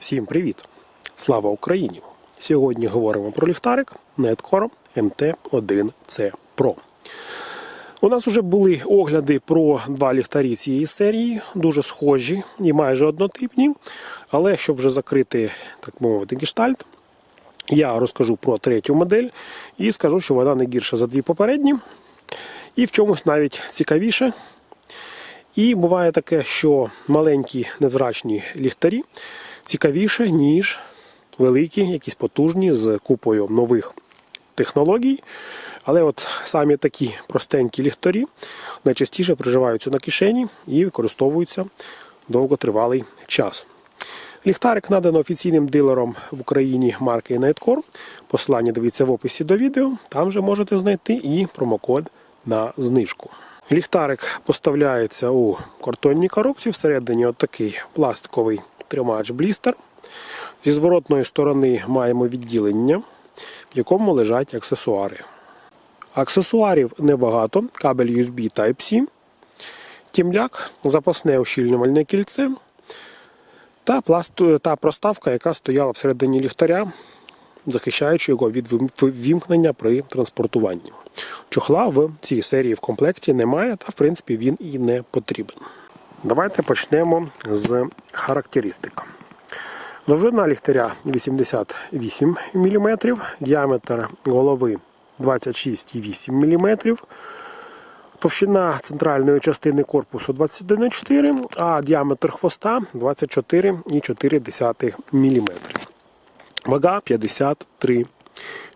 Всім привіт! Слава Україні! Сьогодні говоримо про ліхтарик Netcore MT1C Pro. У нас вже були огляди про два ліхтарі цієї серії, дуже схожі і майже однотипні. Але щоб вже закрити, так мовити, гештальт, я розкажу про третю модель і скажу, що вона не гірша за дві попередні, і в чомусь навіть цікавіше. І буває таке, що маленькі невзрачні ліхтарі цікавіше, ніж великі, якісь потужні з купою нових технологій. Але от самі такі простенькі ліхтарі найчастіше приживаються на кишені і використовуються довготривалий час. Ліхтарик надано офіційним дилером в Україні марки Nightcore. Посилання дивіться в описі до відео. Там же можете знайти і промокод на знижку. Ліхтарик поставляється у картонній коробці. Всередині отакий пластиковий тримач блістер. Зі зворотної сторони маємо відділення, в якому лежать аксесуари. Аксесуарів небагато, кабель USB Type-C, тімляк, запасне ущільнювальне кільце та, та проставка, яка стояла всередині ліхтаря, захищаючи його від вімкнення при транспортуванні. Чохла в цій серії в комплекті немає, та в принципі він і не потрібен. Давайте почнемо з характеристик. Довжина ліхтаря 88 мм, діаметр голови 26,8 мм, товщина центральної частини корпусу 21,4 а діаметр хвоста 24,4 мм. Вага 53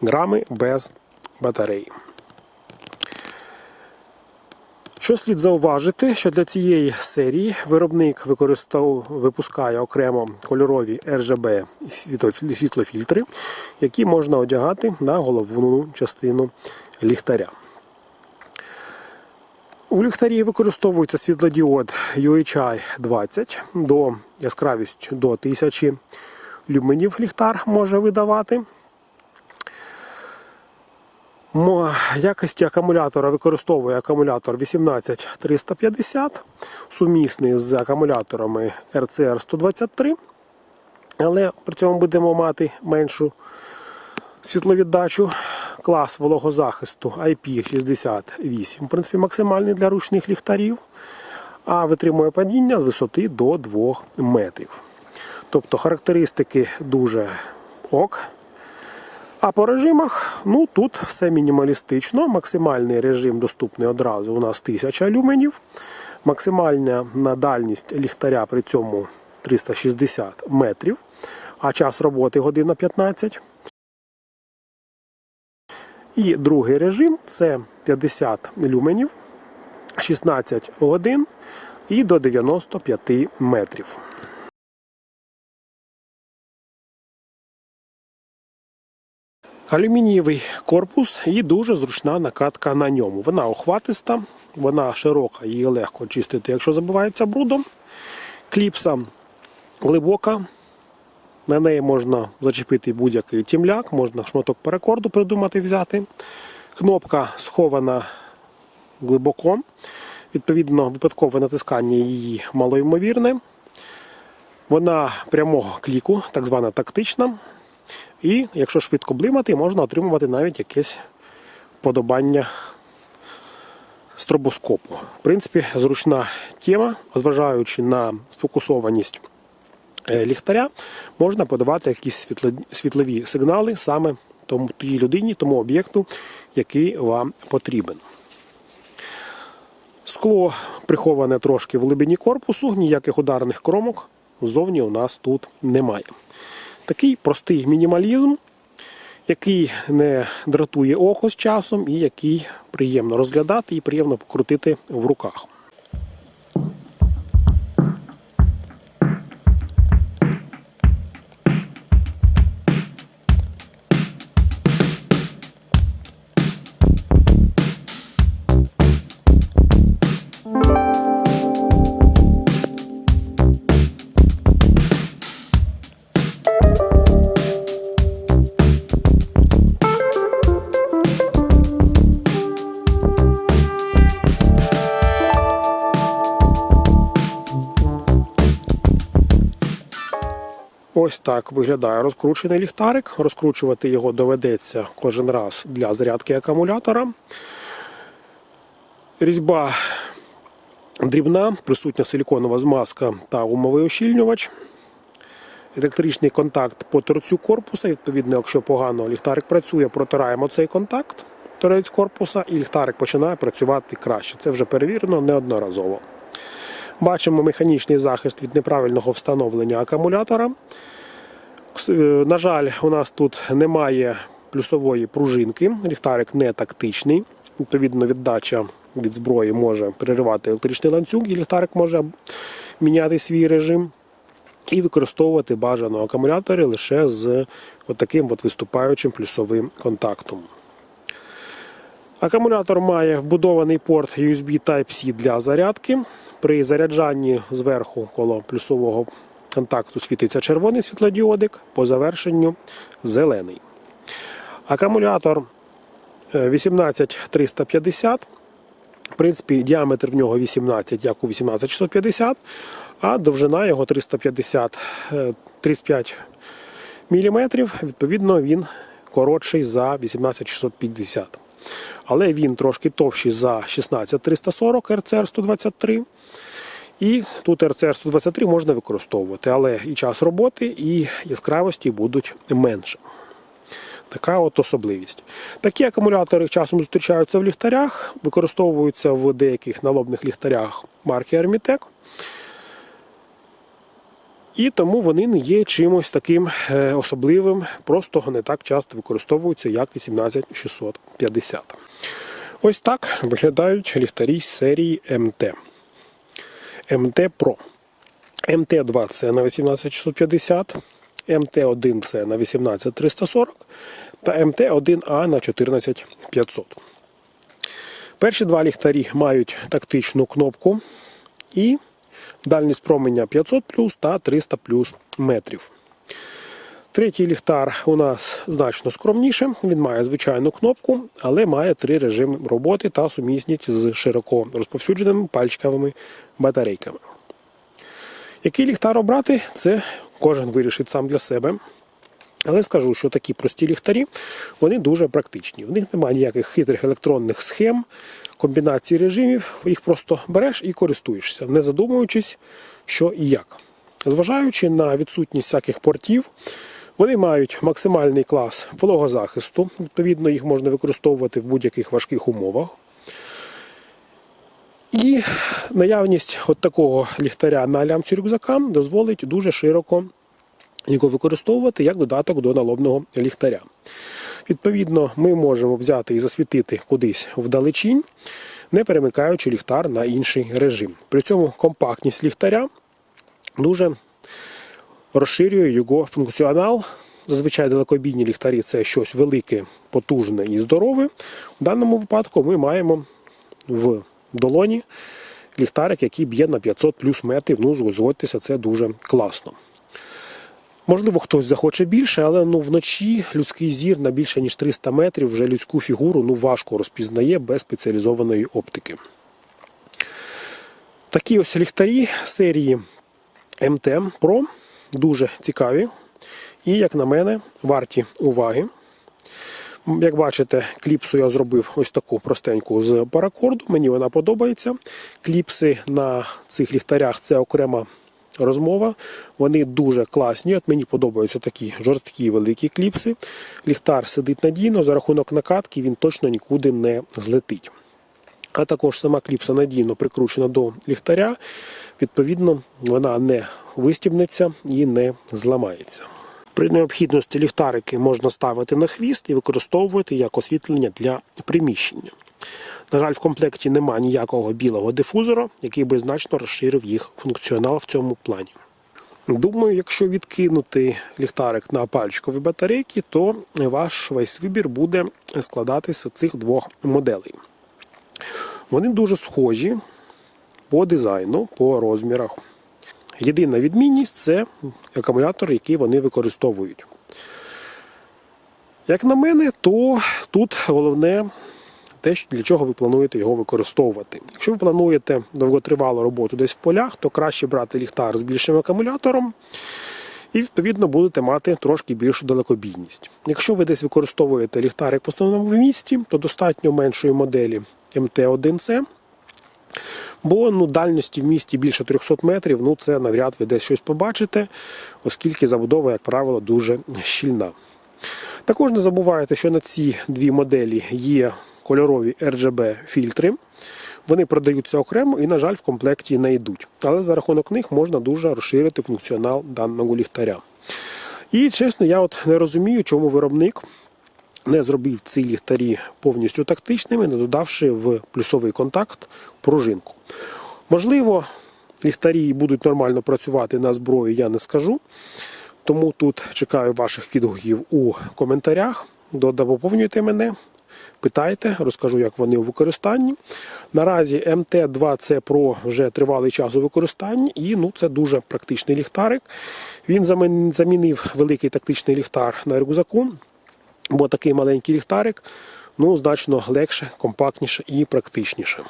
грами без батареї. Що слід зауважити, що для цієї серії виробник випускає окремо кольорові RGB світлофільтри, які можна одягати на головну частину ліхтаря. У ліхтарі використовується світлодіод UHI 20 до яскравістю до 1000 люменів ліхтар може видавати. Якості акумулятора використовує акумулятор 18350, сумісний з акумуляторами RCR 123, але при цьому будемо мати меншу світловіддачу. Клас вологозахисту IP68, в принципі, максимальний для ручних ліхтарів, а витримує падіння з висоти до 2 метрів. Тобто характеристики дуже ок. А по режимах, ну тут все мінімалістично. Максимальний режим доступний одразу у нас 1000 люменів. Максимальна на дальність ліхтаря при цьому 360 метрів, а час роботи година 15. І другий режим це 50 люменів, 16 годин і до 95 метрів. Алюмінієвий корпус і дуже зручна накатка на ньому. Вона охватиста, вона широка, її легко чистити, якщо забивається брудом. Кліпса глибока. На неї можна зачепити будь-який тімляк, можна шматок перекорду придумати взяти. Кнопка схована глибоко. Відповідно, випадкове натискання її малоймовірне. Вона прямого кліку, так звана тактична. І якщо швидко блимати, можна отримувати навіть якесь вподобання стробоскопу. В принципі, зручна тема, зважаючи на сфокусованість ліхтаря, можна подавати якісь світлові сигнали саме тому тій людині, тому об'єкту, який вам потрібен. Скло приховане трошки в глибині корпусу, ніяких ударних кромок ззовні у нас тут немає. Такий простий мінімалізм, який не дратує око з часом і який приємно розглядати і приємно покрутити в руках. Ось так виглядає розкручений ліхтарик. Розкручувати його доведеться кожен раз для зарядки акумулятора. Різьба дрібна, присутня силіконова змазка та гумовий ощільнювач. Електричний контакт по торцю корпуса. Відповідно, якщо погано ліхтарик працює, протираємо цей контакт, торець корпуса, і ліхтарик починає працювати краще. Це вже перевірено неодноразово. Бачимо механічний захист від неправильного встановлення акумулятора. Е, На жаль, у нас тут немає плюсової пружинки, ліхтарик не тактичний. Відповідно, віддача від зброї може переривати електричний ланцюг, і ліхтарик може міняти свій режим. І використовувати бажано акумулятори лише з таким виступаючим плюсовим контактом. Акумулятор має вбудований порт USB Type-C для зарядки. При заряджанні зверху коло плюсового контакту світиться червоний світлодіодик, по завершенню зелений. Акумулятор е, 18350. В принципі, діаметр в нього 18, як у 18650, а довжина його 350 е, 35 мм. Відповідно, він коротший за 18650. Але він трошки товщий за 16340 RCR 123. І тут RCR 123 можна використовувати, але і час роботи, і яскравості будуть менше. Така от особливість. Такі акумулятори часом зустрічаються в ліхтарях, використовуються в деяких налобних ліхтарях марки Armitec. І тому вони не є чимось таким е, особливим, просто не так часто використовуються, як 18650. Ось так виглядають ліхтарі з серії МТ. МТ Pro. МТ2 це на 18650, МТ1 це на 18340 та МТ1А на 14500. Перші два ліхтарі мають тактичну кнопку і дальність променя 500 та 300 плюс метрів. Третій ліхтар у нас значно скромніше. Він має звичайну кнопку, але має три режими роботи та сумісність з широко розповсюдженими пальчиковими батарейками. Який ліхтар обрати, це кожен вирішить сам для себе. Але скажу, що такі прості ліхтарі вони дуже практичні. В них немає ніяких хитрих електронних схем, комбінацій режимів. Їх просто береш і користуєшся, не задумуючись, що і як. Зважаючи на відсутність всяких портів, вони мають максимальний клас вологозахисту. Відповідно, їх можна використовувати в будь-яких важких умовах. І наявність от такого ліхтаря на лямці рюкзака дозволить дуже широко його використовувати як додаток до налобного ліхтаря. Відповідно, ми можемо взяти і засвітити кудись вдалечінь, не перемикаючи ліхтар на інший режим. При цьому компактність ліхтаря дуже розширює його функціонал. Зазвичай далекобійні ліхтарі це щось велике, потужне і здорове. В даному випадку ми маємо в долоні ліхтарик, який б'є на 500 плюс метрів. Ну, згодьтеся, це дуже класно. Можливо, хтось захоче більше, але ну, вночі людський зір на більше ніж 300 метрів вже людську фігуру ну, важко розпізнає без спеціалізованої оптики. Такі ось ліхтарі серії МТ Pro дуже цікаві і, як на мене, варті уваги. Як бачите, кліпсу я зробив ось таку простеньку з паракорду. Мені вона подобається. Кліпси на цих ліхтарях це окрема розмова. Вони дуже класні. От Мені подобаються такі жорсткі великі кліпси. Ліхтар сидить надійно, за рахунок накатки він точно нікуди не злетить. А також сама кліпса надійно прикручена до ліхтаря. Відповідно, вона не вистібнеться і не зламається. При необхідності ліхтарики можна ставити на хвіст і використовувати як освітлення для приміщення. На жаль, в комплекті немає ніякого білого дифузора, який би значно розширив їх функціонал в цьому плані. Думаю, якщо відкинути ліхтарик на пальчикові батарейки, то ваш весь вибір буде складатися з цих двох моделей. Вони дуже схожі по дизайну, по розмірах. Єдина відмінність це акумулятор, який вони використовують. Як на мене, то тут головне те, для чого ви плануєте його використовувати. Якщо ви плануєте довготривалу роботу десь в полях, то краще брати ліхтар з більшим акумулятором. І відповідно будете мати трошки більшу далекобійність. Якщо ви десь використовуєте ліхтарик в основному в місті, то достатньо меншої моделі МТ-1С. Бо ну, дальності в місті більше 300 метрів, ну це навряд ви десь щось побачите, оскільки забудова, як правило, дуже щільна. Також не забувайте, що на ці дві моделі є кольорові RGB фільтри. Вони продаються окремо і, на жаль, в комплекті не йдуть. Але за рахунок них можна дуже розширити функціонал даного ліхтаря. І чесно, я от не розумію, чому виробник не зробив ці ліхтарі повністю тактичними, не додавши в плюсовий контакт пружинку. Можливо, ліхтарі будуть нормально працювати на зброї, я не скажу. Тому тут чекаю ваших відгуків у коментарях. Доповнюйте мене, питайте, розкажу, як вони у використанні. Наразі МТ2C Pro вже тривалий час у використанні, і ну, це дуже практичний ліхтарик. Він замінив великий тактичний ліхтар на рюкзаку, бо такий маленький ліхтарик ну, значно легше, компактніше і практичніше.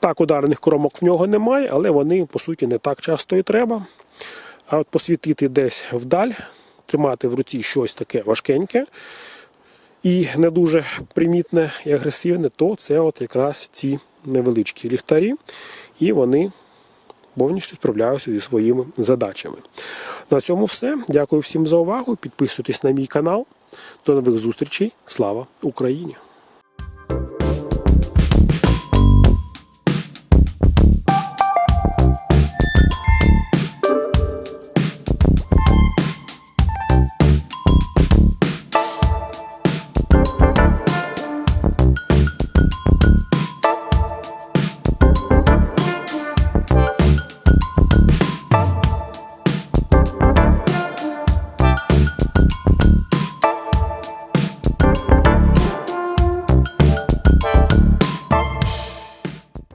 Так, ударних кромок в нього немає, але вони, по суті, не так часто і треба. А от посвітити десь вдаль, тримати в руці щось таке важкеньке і не дуже примітне і агресивне, то це от якраз ці невеличкі ліхтарі, і вони повністю справляються зі своїми задачами. На цьому все. Дякую всім за увагу. Підписуйтесь на мій канал. До нових зустрічей. Слава Україні!